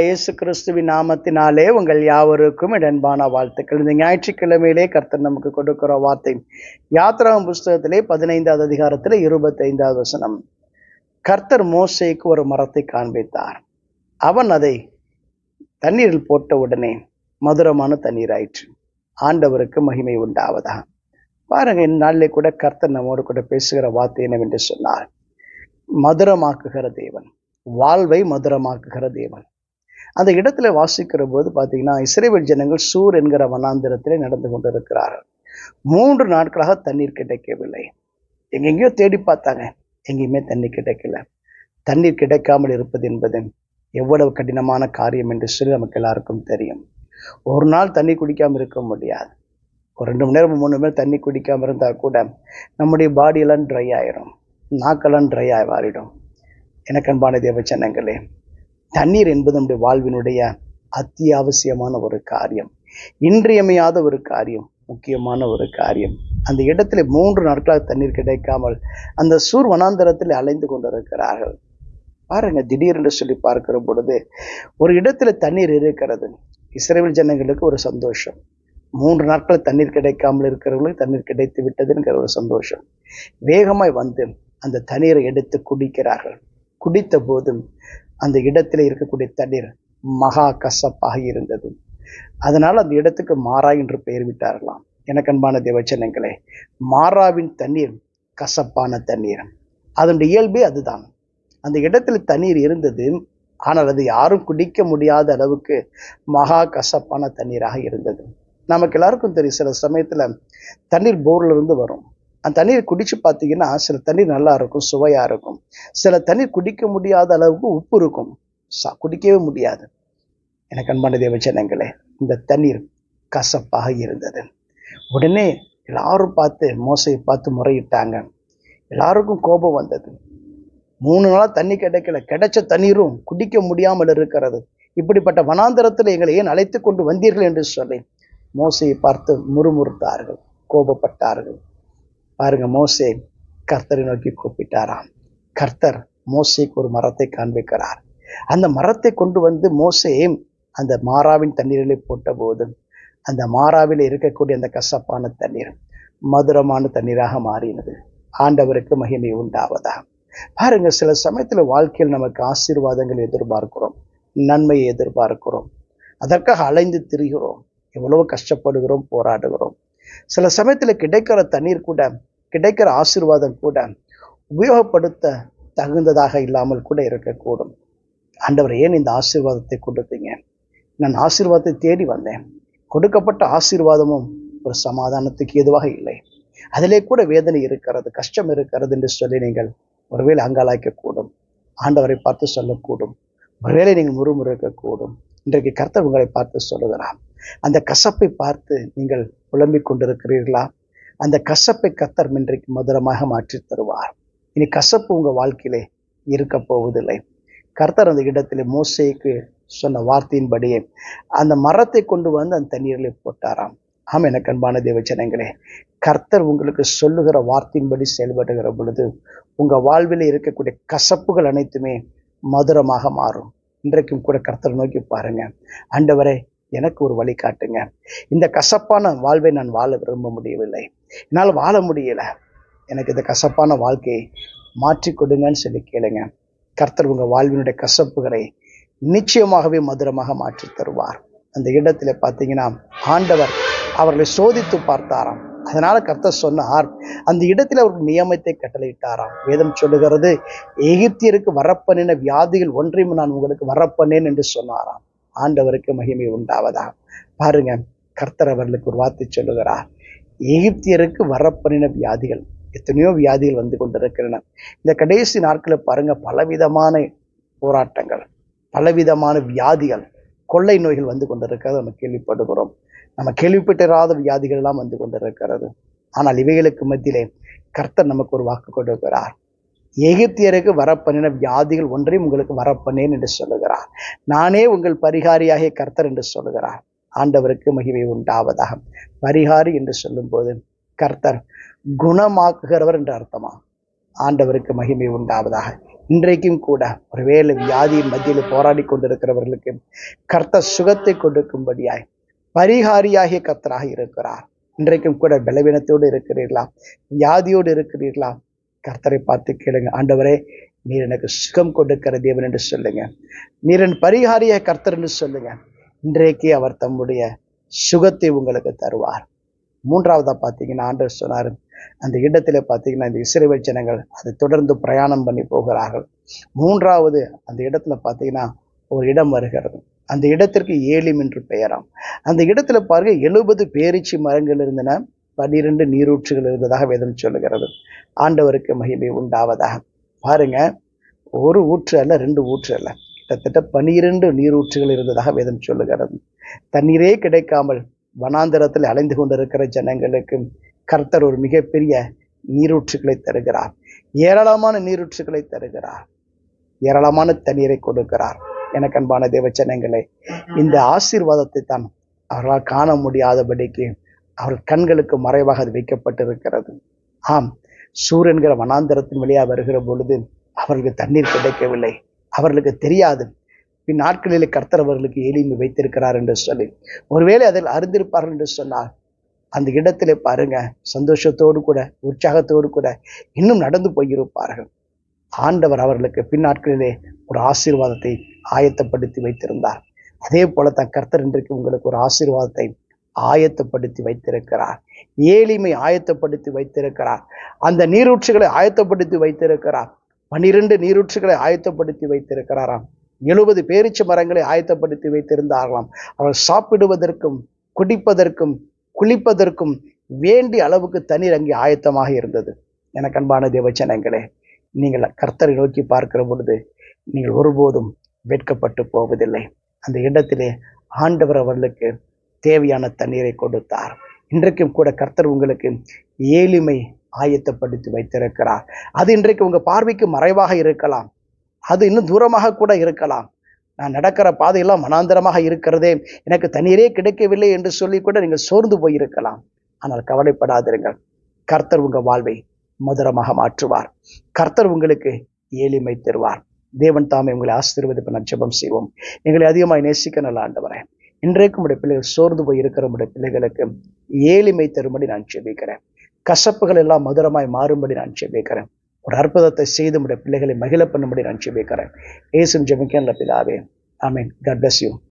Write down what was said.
இயேசு கிறிஸ்துவின் நாமத்தினாலே உங்கள் யாவருக்கும் இடன்பான வாழ்த்துக்கள். இந்த ஞாயிற்றுக்கிழமையிலே கர்த்தர் நமக்கு கொடுக்கிற வார்த்தை. யாத்ராம் புஸ்தகத்திலே பதினைந்தாவது அதிகாரத்திலே இருபத்தைந்தாவது வசனம். கர்த்தர் மோசைக்கு ஒரு மரத்தை காண்பித்தார். அவன் அதை தண்ணீரில் போட்ட உடனே மதுரமான தண்ணீர் ஆயிற்று. ஆண்டவருக்கு மகிமை உண்டாவதா? பாருங்க இந்நாளிலே கூட கர்த்தர் நம்மோடு கூட பேசுகிற வார்த்தை என்னவென்று சொன்னார் மதுரமாக்குகிற தேவன் வாழ்வை மதுரமாக்குகிற தேவன். அந்த இடத்துல வாசிக்கிற போது பார்த்தீங்கன்னா இஸ்ரேல் ஜனங்கள் சூர் என்கிற வனாந்திரத்திலே நடந்து கொண்டிருக்கிறார்கள். மூன்று நாட்களாக தண்ணீர் கிடைக்கவில்லை. எங்கெங்கேயோ தேடி பார்த்தாங்க. எங்கேயுமே தண்ணீர் கிடைக்கல. தண்ணீர் கிடைக்காமல் இருப்பது என்பது எவ்வளவு கடினமான காரியம் என்று சொல்லி நமக்கு எல்லாருக்கும் தெரியும். ஒரு நாள் தண்ணி குடிக்காமல் இருக்க முடியாது. ஒரு ரெண்டு மணி நேரம் மூணு மணி நேரம் தண்ணி குடிக்காமல் இருந்தால் கூட நம்முடைய பாடியெல்லாம் ட்ரை ஆயிரும். நாக்கெல்லாம் ட்ரை ஆகி மாறிடும். எனக்கு அன்பான தேவச்சனங்களே தண்ணீர் என்பது நம்முடைய வாழ்வினுடைய அத்தியாவசியமான ஒரு காரியம். இன்றியமையாத ஒரு காரியம் முக்கியமான ஒரு காரியம். அந்த இடத்துல மூன்று நாட்களாக தண்ணீர் கிடைக்காமல் அந்த சூர் வனாந்தரத்தில் அலைந்து கொண்டிருக்கிறார்கள். பாருங்க திடீரென்று சொல்லி பார்க்கிற பொழுது ஒரு இடத்துல தண்ணீர் இருக்கிறது. இஸ்ரேல் ஜனங்களுக்கு ஒரு சந்தோஷம். மூன்று நாட்கள் தண்ணீர் கிடைக்காமல் இருக்கிறவங்களுக்கு தண்ணீர் கிடைத்து விட்டதுங்கிற ஒரு சந்தோஷம். வேகமாய் வந்து அந்த தண்ணீரை எடுத்து குடிக்கிறார்கள். குடித்த போதும் அந்த இடத்துல இருக்கக்கூடிய தண்ணீர் மகா கசப்பாக இருந்தது. அதனால் அந்த இடத்துக்கு மாறா என்று பெயர் விட்டார்களாம். எனக்கு அன்பான தேவச்சனங்களே மாறாவின் தண்ணீர் கசப்பான தண்ணீர். அதனுடைய இயல்பே அதுதான். அந்த இடத்துல தண்ணீர் இருந்தது ஆனால் அது யாரும் குடிக்க முடியாத அளவுக்கு மகா கசப்பான தண்ணீராக இருந்தது. நமக்கு எல்லாருக்கும் தெரியும் சில சமயத்துல தண்ணீர் போர்ல இருந்து வரும். அந்த தண்ணீர் குடிச்சு பார்த்தீங்கன்னா சில தண்ணீர் நல்லா இருக்கும் சுவையா இருக்கும். சில தண்ணீர் குடிக்க முடியாத அளவுக்கு உப்பு இருக்கும். ச- குடிக்கவே முடியாது. எனக்கு அன்பான தேவச்சனங்களே இந்த தண்ணீர் கசப்பாக இருந்தது. உடனே எல்லாரும் பார்த்து மோசையை பார்த்து முறையிட்டாங்க. எல்லாருக்கும் கோபம் வந்தது. மூணு நாளாக தண்ணி கிடைக்கல. கிடைச்ச தண்ணீரும் குடிக்க முடியாமல் இருக்கிறது. இப்படிப்பட்ட வனாந்தரத்தில் எங்களை ஏன் அழைத்து கொண்டு வந்தீர்கள் என்று சொல்லி மோசையை பார்த்து முறுமுறுத்தார்கள் கோபப்பட்டார்கள். பாருங்க மோசே கர்த்தரை நோக்கி கூப்பிட்டாராம். கர்த்தர் மோசேக்கு ஒரு மரத்தை காண்பிக்கிறார். அந்த மரத்தை கொண்டு வந்து மோசே அந்த மாறாவின் தண்ணீரிலே போட்ட போது அந்த மாறாவில் இருக்கக்கூடிய அந்த கசப்பான தண்ணீர் மதுரமான தண்ணீராக மாறினது. ஆண்டவருக்கு மகிமை உண்டாவதா? பாருங்க சில சமயத்தில் வாழ்க்கையில் நமக்கு ஆசீர்வாதங்கள் எதிர்பார்க்கிறோம் நன்மையை எதிர்பார்க்கிறோம். அதற்காக அலைந்து திரிகிறோம் எவ்வளவு கஷ்டப்படுகிறோம் போராடுகிறோம். சில சமயத்தில் கிடைக்கிற தண்ணீர் கூட கிடைக்கிற ஆசீர்வாதம் கூட உபயோகப்படுத்த தகுந்ததாக இல்லாமல் கூட இருக்கக்கூடும். ஆண்டவர் ஏன் இந்த ஆசீர்வாதத்தை கொடுத்தீங்க? நான் ஆசீர்வாதத்தை தேடி வந்தேன். கொடுக்கப்பட்ட ஆசீர்வாதமும் ஒரு சமாதானத்துக்கு எதுவாக இல்லை. அதிலே கூட வேதனை இருக்கிறது கஷ்டம் இருக்கிறது என்று சொல்லி நீங்கள் ஒருவேளை அங்காளாய்க்கக்கூடும் ஆண்டவரை பார்த்து சொல்லக்கூடும். ஒருவேளை நீங்கள் முறுமுறுக்கக்கூடும். இன்றைக்கு கர்த்தர் உங்களை பார்த்து சொல்லுகிறார். அந்த கசப்பை பார்த்து நீங்கள் புலம்பிக் கொண்டிருக்கிறீர்களா? அந்த கசப்பை கர்த்தர் இன்றைக்கு மதுரமாக மாற்றி தருவார். இனி கசப்பு உங்கள் வாழ்க்கையிலே இருக்க போவதில்லை. கர்த்தர் அந்த இடத்துல மோசைக்கு சொன்ன வார்த்தையின்படியே அந்த மரத்தை கொண்டு வந்து அந்த தண்ணீரில் போட்டாராம். ஆம் எனக்கு அன்பான தேவச்சனங்களே கர்த்தர் உங்களுக்கு சொல்லுகிற வார்த்தையின்படி செயல்படுகிற பொழுது உங்கள் வாழ்வில் இருக்கக்கூடிய கசப்புகள் அனைத்துமே மதுரமாக மாறும். இன்றைக்கும் கூட கர்த்தர் நோக்கி பாருங்க. ஆண்டவரே எனக்கு ஒரு வழி காட்டுங்க இந்த கசப்பான வாழ்வை நான் வாழ விரும்ப முடியவில்லை. என்னால் வாழ முடியல. எனக்கு இந்த கசப்பான வாழ்க்கையை மாற்றி கொடுங்கன்னு சொல்லி கேளுங்க. கர்த்தர் உங்க வாழ்வினுடைய கசப்புகளை நிச்சயமாகவே மதுரமாக மாற்றி தருவார். அந்த இடத்துல பார்த்தீங்கன்னா ஆண்டவர் அவர்களை சோதித்து பார்த்தாராம். அதனால கர்த்தர் சொன்னார் அந்த இடத்தில் அவர்கள் நியமத்தை கட்டளையிட்டாராம். வேதம் சொல்லுகிறது எகிப்தியருக்கு வரப்பண்ணின வியாதிகள் ஒன்றையும் நான் உங்களுக்கு வரப்பண்ணேன் என்று சொன்னாராம். ஆண்டவருக்கு மகிமை உண்டாவதா பாருங்க கர்த்தர் அவர்களுக்கு ஒரு வார்த்தை சொல்லுகிறார். எகிப்தியருக்கு வரப்பண்ணின வியாதிகள் எத்தனையோ வியாதிகள் வந்து கொண்டிருக்கின்றன. இந்த கடைசி நாட்களில் பாருங்க பலவிதமான போராட்டங்கள் பலவிதமான வியாதிகள் கொள்ளை நோய்கள் வந்து கொண்டிருக்கிறது நம்ம கேள்விப்படுகிறோம். நம்ம கேள்விப்பட்டிராத வியாதிகள் எல்லாம் வந்து கொண்டிருக்கிறது. ஆனால் இவைகளுக்கு மத்தியிலே கர்த்தர் நமக்கு ஒரு வாக்கு கொடுக்கிறார். எகிப்தியருக்கு வரப்பண்ணின வியாதிகள் ஒன்றையும் உங்களுக்கு வரப்பண்ணேன் என்று சொல்லுகிறார். நானே உங்கள் பரிகாரியாகிய கர்த்தர் என்று சொல்லுகிறார். ஆண்டவருக்கு மகிமை உண்டாவதாக. பரிகாரி என்று சொல்லும்போது கர்த்தர் குணமாக்குகிறவர் என்று அர்த்தமா? ஆண்டவருக்கு மகிமை உண்டாவதாக. இன்றைக்கும் கூட ஒருவேளை வியாதியின் மத்தியில் போராடி கொண்டிருக்கிறவர்களுக்கு கர்த்த சுகத்தை கொடுக்கும்படியாய் பரிகாரியாகிய கர்த்தராக இருக்கிறார். இன்றைக்கும் கூட பலவீனத்தோடு இருக்கிறீர்களா? வியாதியோடு இருக்கிறீர்களா? கர்த்தரை பார்த்து கேளுங்க. ஆண்டவரே நீர் எனக்கு சுகம் கொடுக்கிற தேவன் என்று சொல்லுங்க. நீர் என் பரிகாரிய கர்த்தர் என்று சொல்லுங்க. இன்றைக்கு அவர் தம்முடைய சுகத்தை உங்களுக்கு தருவார். மூன்றாவதா பார்த்தீங்கன்னா ஆண்டர் சொன்னார் அந்த இடத்துல பார்த்தீங்கன்னா இந்த இஸ்ரேல் ஜனங்கள் அதை தொடர்ந்து பிரயாணம் பண்ணி போகிறார்கள். மூன்றாவது அந்த இடத்துல பார்த்தீங்கன்னா ஒரு இடம் வருகிறது. அந்த இடத்திற்கு ஏலிம் என்று பெயராம். அந்த இடத்துல பாருங்க எழுபது பேரிச்சி மரங்கள் இருந்தன பன்னிரண்டு நீரூற்றுகள் இருந்ததாக வேதம் சொல்லுகிறது. ஆண்டவருக்கு மகிமை உண்டாவதாக. பாருங்க ஒரு ஊற்று அல்ல ரெண்டு ஊற்று அல்ல. கிட்டத்தட்ட பனிரெண்டு நீரூற்றுகள் இருந்ததாக வேதம் சொல்லுகிறது. தண்ணீரே கிடைக்காமல் வனாந்தரத்தில் அலைந்து கொண்டிருக்கிற ஜனங்களுக்கு கர்த்தர் ஒரு மிகப்பெரிய நீரூற்றுகளை தருகிறார். ஏராளமான நீரூற்றுகளை தருகிறார். ஏராளமான தண்ணீரை கொடுக்கிறார். எனக்கு அன்பான ஜனங்களே இந்த ஆசீர்வாதத்தை தான் அவர்களால் காண முடியாதபடிக்கு அவர் கண்களுக்கு மறைவாக அது வைக்கப்பட்டிருக்கிறது. ஆம் சூரியன்கிற வனாந்தரத்தின் வழியாக வருகிற பொழுது அவர்களுக்கு தண்ணீர் கிடைக்கவில்லை. அவர்களுக்கு தெரியாது. பின் நாட்களிலே கர்த்தர் அவர்களுக்கு எளிமை வைத்திருக்கிறார் என்று சொல்லி. ஒருவேளை அதில் அறிந்திருப்பார்கள் என்று சொன்னால் அந்த இடத்துல பாருங்க சந்தோஷத்தோடு கூட உற்சாகத்தோடு கூட இன்னும் நடந்து போயிருப்பார்கள். ஆண்டவர் அவர்களுக்கு பின்னாட்களிலே ஒரு ஆசீர்வாதத்தை ஆயத்தப்படுத்தி வைத்திருந்தார். அதே போல தான் கர்த்தர் இன்றைக்கு உங்களுக்கு ஒரு ஆசீர்வாதத்தை ஆயத்தப்படுத்தி வைத்திருக்கிறார். ஏளிமை ஆயத்தப்படுத்தி வைத்திருக்கிறார். அந்த நீரூற்றுகளை ஆயத்தப்படுத்தி வைத்திருக்கிறார். பனிரெண்டு நீரூற்றுகளை ஆயத்தப்படுத்தி வைத்திருக்கிறாராம். எழுபது பேரிச்ச மரங்களை ஆயத்தப்படுத்தி வைத்திருந்தார்களாம். அவள் சாப்பிடுவதற்கும் குடிப்பதற்கும் குளிப்பதற்கும் வேண்டிய அளவுக்கு தண்ணீர் அங்கே ஆயத்தமாக இருந்தது. எனக்கு அன்பான தேவச்சனங்களே நீங்கள் கர்த்தரை நோக்கி பார்க்கிற பொழுது நீங்கள் ஒருபோதும் வெட்கப்பட்டு போவதில்லை. அந்த இடத்திலே ஆண்டவர் அவர்களுக்கு தேவையான தண்ணீரை கொடுத்தார். இன்றைக்கும் கூட கர்த்தர் உங்களுக்கு ஏளிமை ஆயத்தப்படுத்தி வைத்திருக்கிறார். அது இன்றைக்கு உங்கள் பார்வைக்கு மறைவாக இருக்கலாம். அது இன்னும் தூரமாக கூட இருக்கலாம். நான் நடக்கிற பாதையெல்லாம் மனாந்தரமாக இருக்கிறதே. எனக்கு தண்ணீரே கிடைக்கவில்லை என்று சொல்லி கூட நீங்கள் சோர்ந்து போயிருக்கலாம். ஆனால் கவலைப்படாதிருங்கள். கர்த்தர் உங்கள் வாழ்வை மதுரமாக மாற்றுவார். கர்த்தர் உங்களுக்கு ஏழிமை தருவார். தேவன் தாமே உங்களை ஆசீர்வதிப்பு நான் ஜெபம் செய்வோம். எங்களை அதிகமாக நேசிக்க நல்ல ஆண்டவரே இன்றைக்கும் உடைய பிள்ளைகள் சோர்ந்து போய் இருக்கிற உடைய பிள்ளைகளுக்கு ஏளிமை தரும்படி நான் ஜெபிக்கிறேன். கசப்புகள் எல்லாம் மதுரமாய் மாறும்படி நான் ஜெபிக்கிறேன். ஒரு அற்புதத்தை செய்து உடைய பிள்ளைகளை மகிழ பண்ணும்படி நான் ஜெபிக்கிறேன். ஏசும் ஜெபிக்கிறேன் பிதாவே. மீன் காட் பிளஸ் யூ